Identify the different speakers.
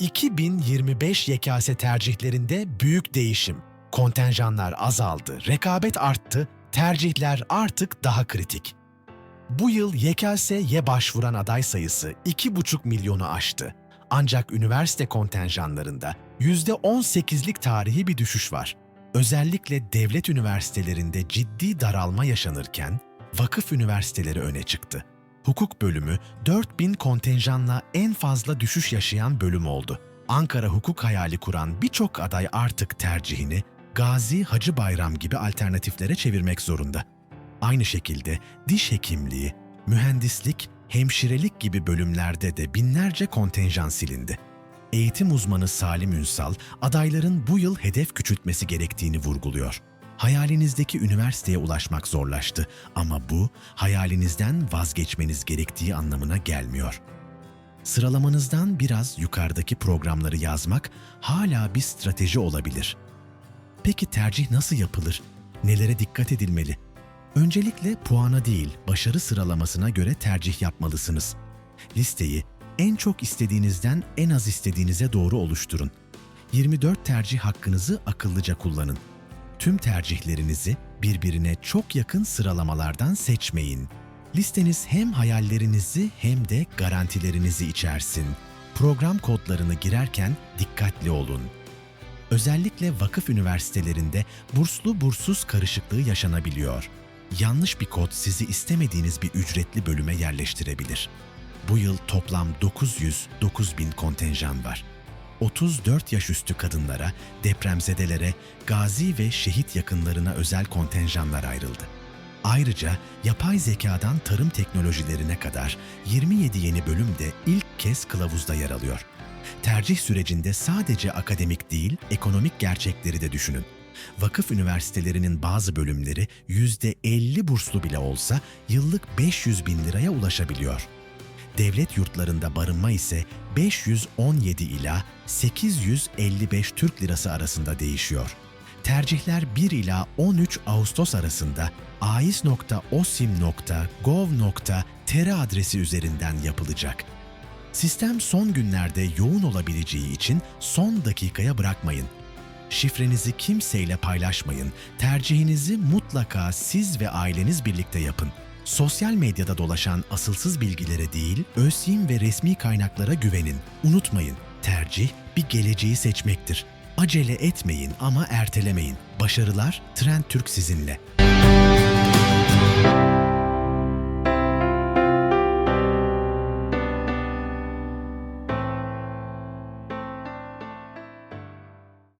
Speaker 1: 2025 YKS tercihlerinde büyük değişim. Kontenjanlar azaldı, rekabet arttı, tercihler artık daha kritik. Bu yıl YKS'ye başvuran aday sayısı 2,5 milyonu aştı. Ancak üniversite kontenjanlarında %18'lik tarihi bir düşüş var. Özellikle devlet üniversitelerinde ciddi daralma yaşanırken vakıf üniversiteleri öne çıktı. Hukuk bölümü 4000 kontenjanla en fazla düşüş yaşayan bölüm oldu. Ankara hukuk hayali kuran birçok aday artık tercihini Gazi Hacı Bayram gibi alternatiflere çevirmek zorunda. Aynı şekilde diş hekimliği, mühendislik, hemşirelik gibi bölümlerde de binlerce kontenjan silindi. Eğitim uzmanı Salim Ünsal, adayların bu yıl hedef küçültmesi gerektiğini vurguluyor. Hayalinizdeki üniversiteye ulaşmak zorlaştı ama bu hayalinizden vazgeçmeniz gerektiği anlamına gelmiyor. Sıralamanızdan biraz yukarıdaki programları yazmak hala bir strateji olabilir. Peki tercih nasıl yapılır? Nelere dikkat edilmeli? Öncelikle puana değil, başarı sıralamasına göre tercih yapmalısınız. Listeyi en çok istediğinizden en az istediğinize doğru oluşturun. 24 tercih hakkınızı akıllıca kullanın. Tüm tercihlerinizi birbirine çok yakın sıralamalardan seçmeyin. Listeniz hem hayallerinizi hem de garantilerinizi içersin. Program kodlarını girerken dikkatli olun. Özellikle vakıf üniversitelerinde burslu bursuz karışıklığı yaşanabiliyor. Yanlış bir kod sizi istemediğiniz bir ücretli bölüme yerleştirebilir. Bu yıl toplam 900-9000 kontenjan var. 34 yaş üstü kadınlara, depremzedelere, gazi ve şehit yakınlarına özel kontenjanlar ayrıldı. Ayrıca yapay zekadan tarım teknolojilerine kadar 27 yeni bölüm de ilk kez kılavuzda yer alıyor. Tercih sürecinde sadece akademik değil, ekonomik gerçekleri de düşünün. Vakıf üniversitelerinin bazı bölümleri %50 burslu bile olsa yıllık 500 bin liraya ulaşabiliyor. Devlet yurtlarında barınma ise 517 ila 855 Türk Lirası arasında değişiyor. Tercihler 1 ila 13 Ağustos arasında ais.osim.gov.tr adresi üzerinden yapılacak. Sistem son günlerde yoğun olabileceği için son dakikaya bırakmayın. Şifrenizi kimseyle paylaşmayın. Tercihinizi mutlaka siz ve aileniz birlikte yapın. Sosyal medyada dolaşan asılsız bilgilere değil, ÖSYM ve resmi kaynaklara güvenin. Unutmayın, tercih bir geleceği seçmektir. Acele etmeyin ama ertelemeyin. Başarılar Trend Türk sizinle.